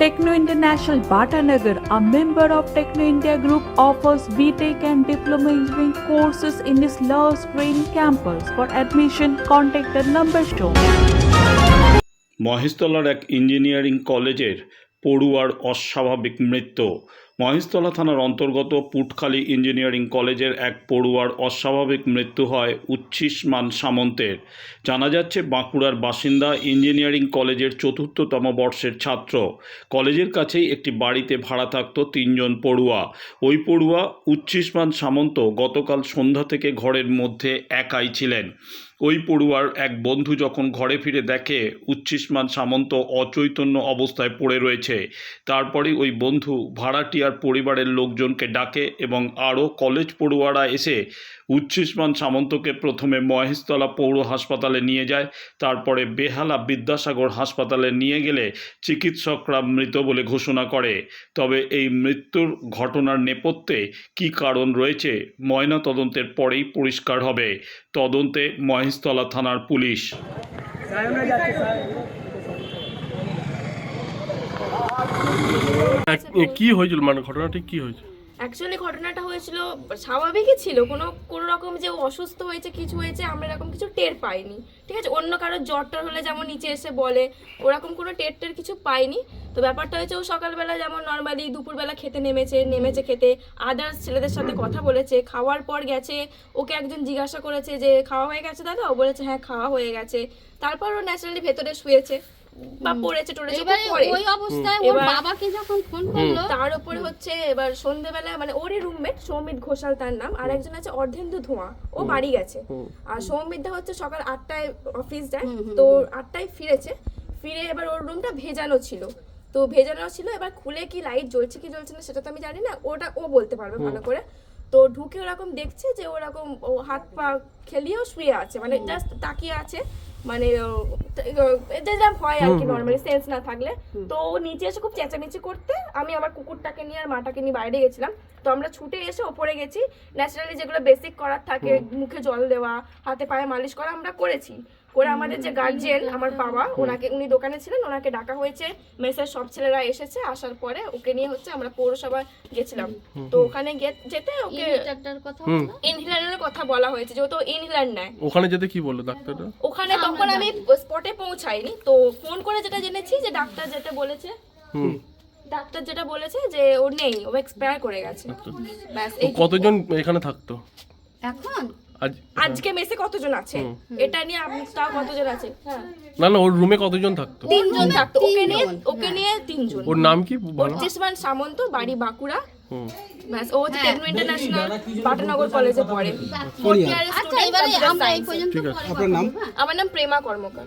Techno International Bhatanagar, a member of Techno India Group, offers BTEC and Diploma Engineering courses in its Love Screen campus. For admission, contact the number shown. মহেশতলার এক engineering কলেজের পড়ুয়ার অস্বাভাবিক মৃত্যু মহেশতলা থানার অন্তর্গত Putkhali engineering কলেজের এক পড়ুয়ার অস্বাভাবিক মৃত্যু হয় উচ্ছিষ্মান সামন্তের। জানা যাচ্ছে, বাঁকুড়ার বাসিন্দা ইঞ্জিনিয়ারিং কলেজের চতুর্থতম বর্ষের ছাত্র। কলেজের কাছেই একটি বাড়িতে ভাড়া থাকত তিনজন পড়ুয়া। ওই পড়ুয়া উচ্ছিষ্মান সামন্ত গতকাল সন্ধ্যা থেকে ঘরের মধ্যে একাই ছিলেন। ওই পড়ুয়ার এক বন্ধু যখন ঘরে ফিরে দেখে উচ্ছিষ্মান সামন্ত অচৈতন্য অবস্থায় পড়ে রয়েছে। তারপরে ওই বন্ধু ভাড়াটিয়ার পরিবারের লোকজনকে ডাকে এবং আরও কলেজ পড়ুয়ারা এসে উচ্ছিষ্মান সামন্তকে প্রথমে মহেশতলা পৌর হাসপাতালে নিয়ে যায়, তারপরে বেহালা বিদ্যাসাগর হাসপাতালে নিয়ে গেলে চিকিৎসকরা মৃত বলে ঘোষণা করে। তবে এই মৃত্যুর ঘটনার নেপথ্যে কি কারণ রয়েছে ময়না তদন্তের পরেই পরিষ্কার হবে। তদন্তে মহেশতলা থানার পুলিশ। কি হয়েছিল? মানে ঘটনাটা কি হয়েছে? অ্যাকচুয়ালি ঘটনাটা হয়েছিল, স্বাভাবিকই ছিল। কোনো কোনো রকম যে অসুস্থ হয়েছে, কিছু হয়েছে, আমরা এরকম কিছু টের পাইনি। ঠিক আছে? অন্য কারও জ্বর টর হলে যেমন নিচে এসে বলে, ওরকম কোনো টের টের কিছু পাইনি। তো ব্যাপারটা হয়েছে, ও সকালবেলা যেমন নর্মালি দুপুরবেলা খেতে নেমেছে নেমেছে খেতে আদার্স ছেলেদের সাথে কথা বলেছে, খাওয়ার পর গেছে, ওকে একজন জিজ্ঞাসা করেছে যে, খাওয়া হয়ে গেছে দাদা? ও বলেছে হ্যাঁ খাওয়া হয়ে গেছে। তারপর ও ন্যাচারালি ভেতরে শুয়েছে। বা পড়েছে টড়েছে এবারে পরে ওই অবস্থায় ওর বাবাকে যখন ফোন করল তার উপরে হচ্ছে এবার সন্ধ্যেবেলা মানে ওরই রুমমেট সৌমিত ঘোষাল তার নাম আর একজন আছে অর্ধেন্দু ধোঁয়া। ও বাড়ি গেছে। আর সৌমিত দা হচ্ছে সকাল আটটায় অফিস যায়। তো আটটায় ফিরেছে। ফিরে এবার ওর রুমটা ভেজানো ছিল। তো ভেজানো ছিল এবার খুলে কি লাইট জ্বলছে কি জ্বলছে না সেটা তো আমি জানি না। ওটা ও বলতে পারবে ভালো করে। তো ঢুকে ওরকম দেখছে যে ওরকম ও হাত পা খেলিয়েও শুয়ে আছে মানে জাস্ট তাকিয়ে আছে। মানে যেটা হয় আর কি নর্মালি সেন্স না থাকলে। তো ও নিচে এসে খুব চেঁচামেচি করতে আমি আমার কুকুরটাকে নিয়ে আর মাটাকে নিয়ে বাইরে গেছিলাম। তো আমরা ছুটে এসে ওপরে গেছি। ন্যাচারালি যেগুলো বেসিক করার থাকে মুখে জল দেওয়া হাতে পায়ে মালিশ করা আমরা করেছি। করে আমাদের যে গার্জিয়ান আমার বাবা ওনাকে উনি দোকানে ছিলেন ওনাকে ডাকা হয়েছে। মেসের সব ছেলেরা এসেছে আসার পরে ওকে নিয়ে হচ্ছে আমরা পৌরসভা গেছিলাম। তো ওখানে গে- যেতে ওকে ইনহেলারের কথা বলা। হয়েছে যেহেতু ইনহেলার নেয়। ওখানে যেতে কি বলল ডাক্তাররা? ওখানে তখন আমি স্পটে পৌঁছাইনি তো ফোন করে যেটা জেনেছি যে ডাক্তার যেটা বলেছে। হুম। ডাক্তার যেটা বলেছে যে ও নেই ও এক্সপায়ার করে গেছে। ব্যাস কতজন এখানে থাকতো? এখন? আজকে মেসে কতজন আছে? এটা নিয়ে আপনি তাও কতজন আছে? হ্যাঁ। না না ওর রুমে কতজন থাকতো? তিনজন থাকতো। ওকে নিয়ে ওকে নিয়ে তিনজন। ওর নাম কি? পঁচিশমান সামন্ত বাড়ি বাঁকুড়া। ব্যাস ও হচ্ছে টেকনো ইন্টারন্যাশনাল পাটনগর কলেজে পড়ে। আচ্ছা এবারে এই পর্যন্ত হ্যাঁ? আমার নাম প্রেমা কর্মকার।